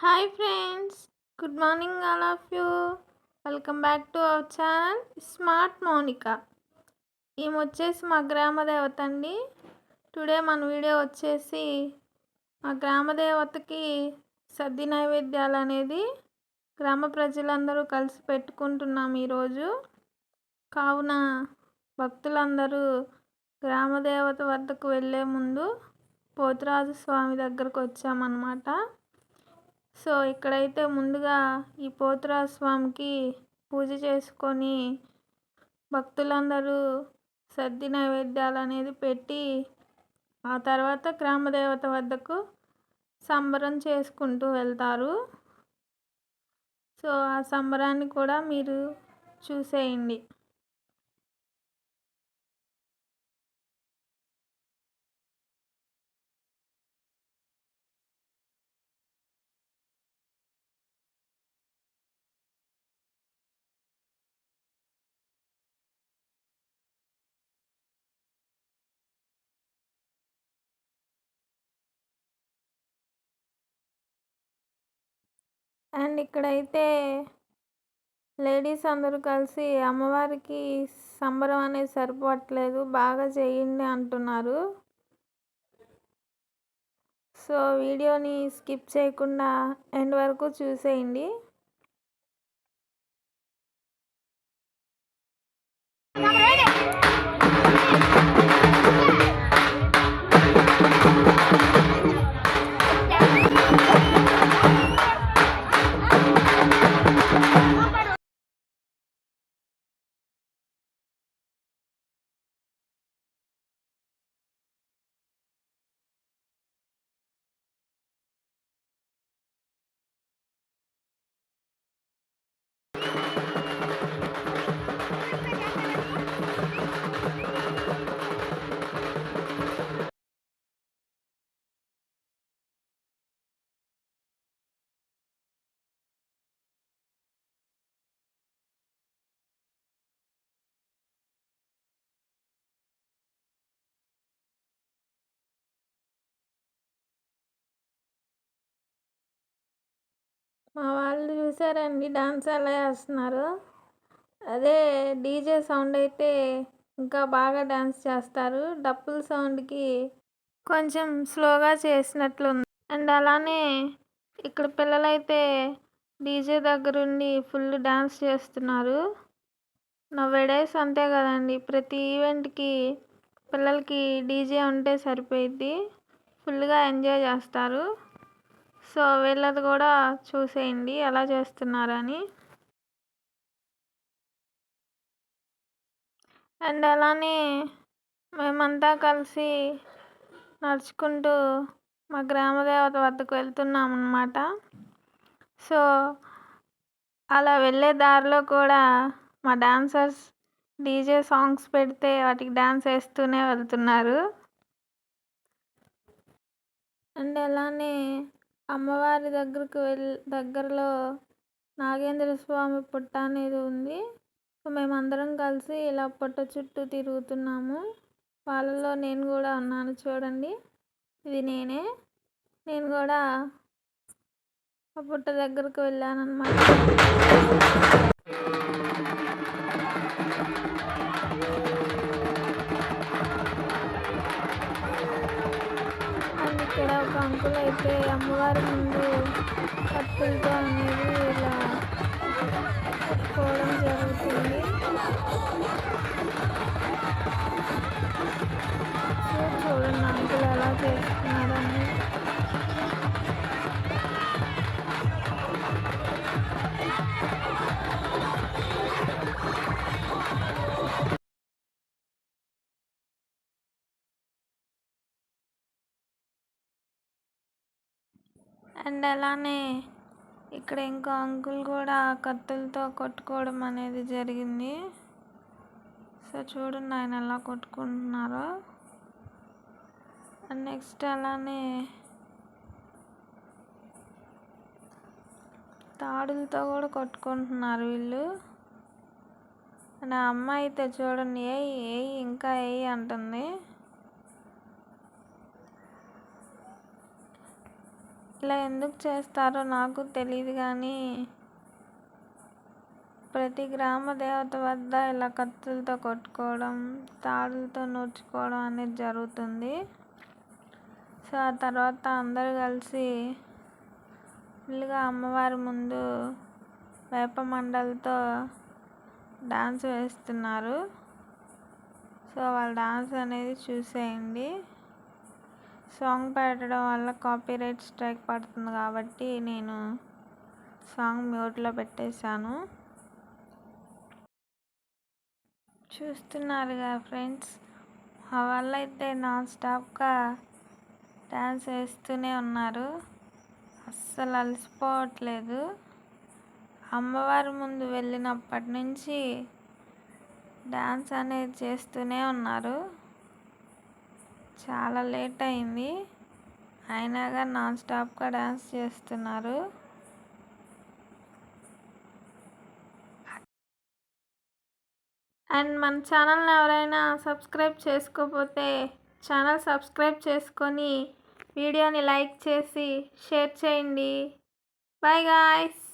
Hi friends good morning all of you welcome back to our channel smart Mounika ఈమె వచ్చేసి మా గ్రామదేవత అండి. టుడే మన వీడియో వచ్చేసి మా గ్రామ దేవతకి సద్ది నైవేద్యాలు అనేది గ్రామ ప్రజలందరూ కలిసి పెట్టుకుంటున్నాం ఈరోజు. కావున భక్తులందరూ గ్రామదేవత వద్దకు వెళ్ళే ముందు పోతురాజు స్వామి దగ్గరకు వచ్చామన్నమాట. సో ఇక్కడైతే ముందుగా ఈ పోతురాజు స్వామికి పూజ చేసుకొని భక్తులందరూ సద్ది నైవేద్యాలు అనేది పెట్టి ఆ తర్వాత గ్రామదేవత వద్దకు సంబరం చేసుకుంటూ వెళ్తారు. సో ఆ సంబరాన్ని కూడా మీరు చూసేయండి. అండ్ ఇక్కడైతే లేడీస్ అందరూ కలిసి అమ్మవారికి సంబరం అనేది సరిపోవట్లేదు బాగా చేయండి అంటున్నారు. సో వీడియోని స్కిప్ చేయకుండా ఎండ్ వరకు చూసేయండి. మా వాళ్ళు చూసారండి డాన్స్ ఎలా చేస్తున్నారు? అదే డీజే సౌండ్ అయితే ఇంకా బాగా డాన్స్ చేస్తారు. డప్పుల సౌండ్కి కొంచెం స్లోగా చేసినట్లుంది. అండ్ అలానే ఇక్కడ పిల్లలైతే డీజే దగ్గరుండి ఫుల్ డాన్స్ చేస్తున్నారు. నవ్వేడేస్ అంతే కదండి ప్రతి ఈవెంట్కి పిల్లలకి డీజే ఉంటే సరిపోయిద్ది. ఫుల్గా ఎంజాయ్ చేస్తారు. సో వీళ్ళది కూడా చూసేయండి ఎలా చేస్తున్నారని. అండ్ అలానే మేమంతా కలిసి నడుచుకుంటూ మా గ్రామదేవత వద్దకు వెళ్తున్నాం అన్నమాట సో అలా వెళ్ళే దారిలో కూడా మా డాన్సర్స్ డీజే సాంగ్స్ పెడితే వాటికి డాన్స్ వేస్తూనే వెళ్తున్నారు. అండ్ అలానే అమ్మవారి దగ్గరకు వెళ్ దగ్గరలో నాగేంద్ర స్వామి పుట్ట అనేది ఉంది. సో మేమందరం కలిసి ఇలా పుట్ట చుట్టూ తిరుగుతున్నాము. వాళ్ళలో నేను కూడా ఉన్నాను చూడండి. ఇది నేనే. నేను కూడా ఆ పుట్ట దగ్గరకు వెళ్ళాను ఇక్కడ ఒక అంకుల్ అయితే అమ్మవారి ముందు కత్తులతో అనేది ఇలా పోవడం జరుగుతుంది. చూడండి అంకుల్ ఎలా చేస్తున్నారని అండ్ అలానే ఇక్కడ ఇంకో అంకుల్ కూడా కత్తులతో కొట్టుకోవడం అనేది జరిగింది. సో చూడండి ఆయన ఎలా కొట్టుకుంటున్నారో. అండ్ నెక్స్ట్ అలానే తాడులతో కూడా కొట్టుకుంటున్నారు వీళ్ళు. అండ్ ఆ అమ్మాయి అయితే చూడండి ఏ ఏ ఇంకా ఏ అంటుంది. ఇట్లా ఎందుకు చేస్తారో నాకు తెలియదు కానీ ప్రతి గ్రామ దేవత వద్ద ఇలా కత్తులతో కొట్టుకోవడం తాడులతో నూర్చుకోవడం అనేది జరుగుతుంది. సో ఆ తర్వాత అందరూ కలిసి ఫుల్గా అమ్మవారి ముందు వేప మండలతో డాన్స్ వేస్తున్నారు. సో వాళ్ళ డాన్స్ అనేది చూసేయండి. సాంగ్ పెట్టడం వల్ల కాపీరైట్ స్ట్రైక్ పడుతుంది కాబట్టి నేను సాంగ్ మ్యూట్లో పెట్టేశాను. చూస్తున్నారుగా ఫ్రెండ్స్ మా వాళ్ళు అయితే నాన్ స్టాప్గా డ్యాన్స్ వేస్తూనే ఉన్నారు. అస్సలు అలసిపోవట్లేదు. అమ్మవారి ముందు వెళ్ళినప్పటి నుంచి డ్యాన్స్ అనేది చేస్తూనే ఉన్నారు. చాలా లేట్ అయింది. అయినా నాన్ స్టాప్గా డ్యాన్స్ చేస్తున్నారు. అండ్ మన ఛానల్ని ఎవరైనా సబ్స్క్రైబ్ చేసుకోకపోతే ఛానల్ సబ్స్క్రైబ్ చేసుకొని వీడియోని లైక్ చేసి షేర్ చేయండి. Bye guys!